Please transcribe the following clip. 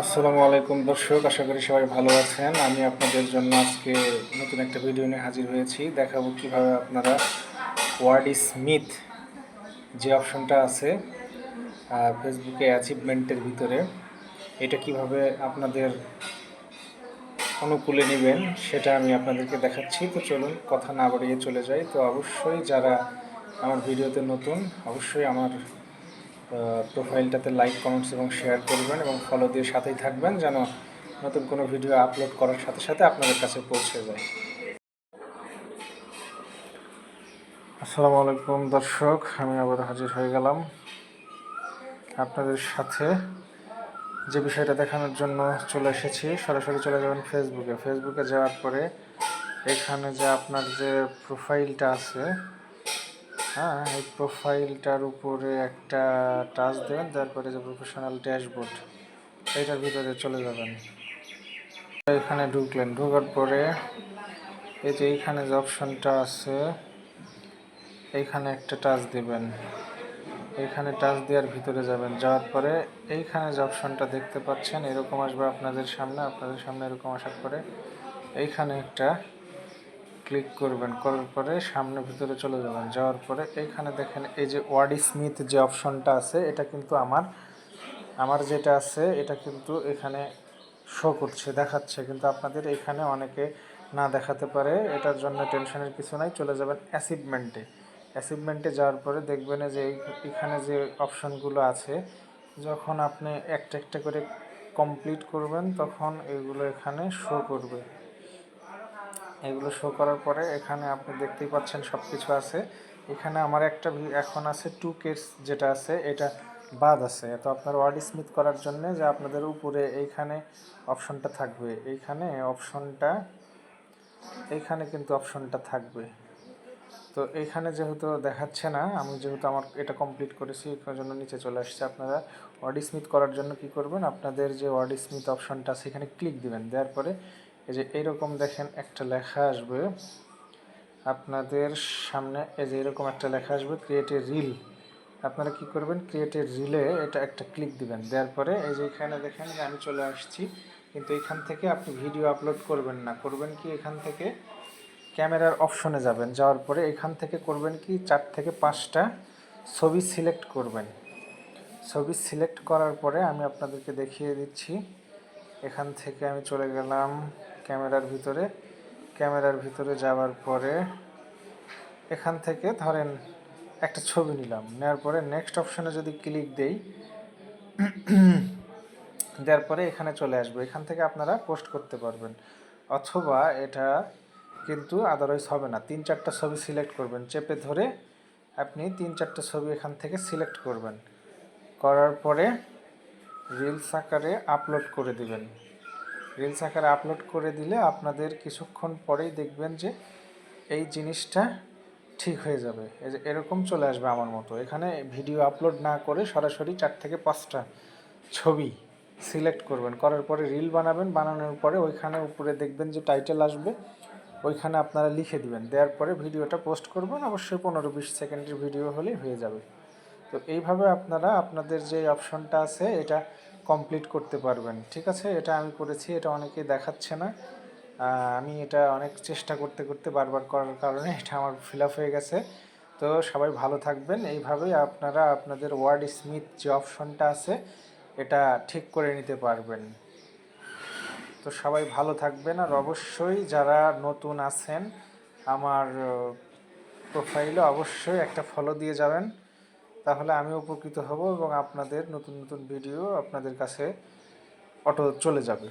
আসসালামু আলাইকুম দর্শক, আশা করি সবাই ভালো আছেন। আমি আপনাদের জন্য আজকে নতুন একটা ভিডিও নিয়ে হাজির হয়েছি। দেখাবো কীভাবে আপনারা ওয়ার্ড স্মিথ যে অপশনটা আছে ফেসবুকে অ্যাচিভমেন্টের ভিতরে, এটা কীভাবে আপনাদের অনুকূলে নেবেন সেটা আমি আপনাদেরকে দেখাচ্ছি। তো চলুন, কথা না বাড়িয়ে চলে যাই। তো অবশ্যই যারা আমার ভিডিওতে নতুন, অবশ্যই আমার প্রোফাইলটাতে লাইক কমেন্টস এবং শেয়ার করবেন এবং ফলো দিয়ে সাথেই থাকবেন যেন নতুন কোনো ভিডিও আপলোড করার সাথে সাথে আপনাদের কাছে পৌঁছে যায়। আসসালামু আলাইকুম দর্শক, আমি আবার হাজির হয়ে গেলাম। আপনাদের সাথে যে বিষয়টা দেখানোর জন্য চলে এসেছি, সরাসরি চলে যাবেন ফেসবুকে ফেসবুকে যাওয়ার পরে এখানে যে আপনার যে প্রোফাইলটা আছে হ্যাঁ এই প্রোফাইলটার উপরে একটা টাচ দেবেন, তারপরে যে প্রফেশনাল ড্যাশবোর্ড এইটার ভিতরে চলে যাবেন। এখানে ঢুকলেন, ঢোকার পরে এই যে এইখানে যে অপশনটা আছে, এইখানে একটা টাচ দিবেন। এইখানে টাচ দেওয়ার ভিতরে যাবেন, যাওয়ার পরে এইখানে যে অপশনটা দেখতে পাচ্ছেন, এরকম আসবে আপনাদের সামনে আপনাদের সামনে এরকম আসার পরে এইখানে একটা ক্লিক করবেন, করার পরে সামনে ভিতরে চলে যাবেন। যাওয়ার পরে এইখানে দেখেন এই যে ওয়ার্ডি স্মিথ যে অপশনটা আছে, এটা কিন্তু আমার আমার যেটা আছে, এটা কিন্তু এখানে শো করছে, দেখাচ্ছে। কিন্তু আপনাদের এখানে অনেকে না দেখাতে পারে, এটার জন্য টেনশনের কিছু নাই, চলে যাবেন অ্যাচিভমেন্টে অ্যাচিভমেন্টে যাওয়ার পরে দেখবেন যে এখানে যে অপশনগুলো আছে, যখন আপনি একটা একটা করে কমপ্লিট করবেন, তখন এগুলো এখানে শো করবে। এগুলো শো করার পরে এখানে আপনি দেখতেই পাচ্ছেন সব কিছু আছে। এখানে আমার একটা এখন আছে টু কেস যেটা আছে, এটা বাদ আছে। তো আপনার ওয়ার্ড স্মিথ করার জন্য যে আপনাদের উপরে এইখানে অপশনটা থাকবে। এইখানে অপশনটা এইখানে কিন্তু অপশনটা থাকবে। তো এইখানে যেহেতু দেখাচ্ছে না, আমি যেহেতু আমার এটা কমপ্লিট করেছি এর জন্য নিচে চলে আসছে। আপনারা ওয়ার্ড স্মিথ করার জন্য কি করবেন? আপনাদের যে ওয়ার্ড স্মিথ অপশনটা আছে, এখানে ক্লিক দিবেন। দেওয়ার পরে এই যে এইরকম দেখেন একটা লেখা আসবে। আপনাদের সামনে এই যে এরকম একটা লেখা আসবে ক্রিয়েট এ রিল আপনারা কি করবেন? ক্রিয়েট এ রিলে এটা একটা ক্লিক দিবেন। দেওয়ার পরে এই যে এখানে দেখেন যে আমি চলে আসছি, কিন্তু এখান থেকে আপনি ভিডিও আপলোড করবেন না। করবেন কি এখান থেকে? ক্যামেরার অপশনে যাবেন। যাওয়ার পরে এখান থেকে করবেন কি? চার থেকে পাঁচটা ছবি সিলেক্ট করবেন। ছবি সিলেক্ট করার পরে আমি আপনাদেরকে দেখিয়ে দিচ্ছি। এখান থেকে আমি চলে গেলাম। ক্যামেরার ভিতরে ক্যামেরার ভিতরে যাওয়ার পরে এখান থেকে ধরেন একটা ছবি নিলাম। নেওয়ার পরে নেক্সট অপশানে যদি ক্লিক দেই, দেওয়ার পরে এখানে চলে আসবে। এখান থেকে আপনারা পোস্ট করতে পারবেন। অথবা এটা কিন্তু আদারওয়াইজ হবে না। তিন চারটা ছবি সিলেক্ট করবেন। চেপে ধরে আপনি তিন চারটা ছবি এখান থেকে সিলেক্ট করবেন। করার পরে রিলস আকারে আপলোড করে দিবেন। রিলস আকারে আপলোড করে দিলে আপনাদের কিছুক্ষণ পরেই দেখবেন যে এই জিনিসটা ঠিক হয়ে যাবে। এরকম চলে আসবে আমার মতো। এখানে ভিডিও আপলোড না করে সরাসরি চার থেকে পাঁচটা ছবি সিলেক্ট করবেন। করার পরে রিল বানাবেন, বানানোর পরে ওইখানে উপরে দেখবেন যে টাইটেল আসবে, ওইখানে আপনারা লিখে দিবেন। দেওয়ার পরে ভিডিওটা পোস্ট করবেন, অবশ্যই পনেরো বিশ সেকেন্ডের ভিডিও হলেই হয়ে যাবে। তো এইভাবে আপনারা, আপনাদের যে অপশনটা আছে, এটা কমপ্লিট করতে পারবেন, ঠিক আছে? এটা আমি করেছি, এটা অনেকেই দেখাচ্ছে না। আমি এটা অনেক চেষ্টা করতে করতে বারবার করার কারণে এটা আমার ফিল হয়ে গেছে। তো সবাই ভালো থাকবেন। এইভাবেই আপনারা আপনাদের ওয়ার্ড স্মিথ যে অপশনটা আছে, এটা ঠিক করে নিতে পারবেন। তো সবাই ভালো থাকবেন। আর অবশ্যই যারা নতুন আছেন, আমার প্রোফাইলে অবশ্যই একটা ফলো দিয়ে যাবেন। তাহলে আমি উপকৃত হব এবং আপনাদের নতুন নতুন ভিডিও আপনাদের কাছে অটো চলে যাবে।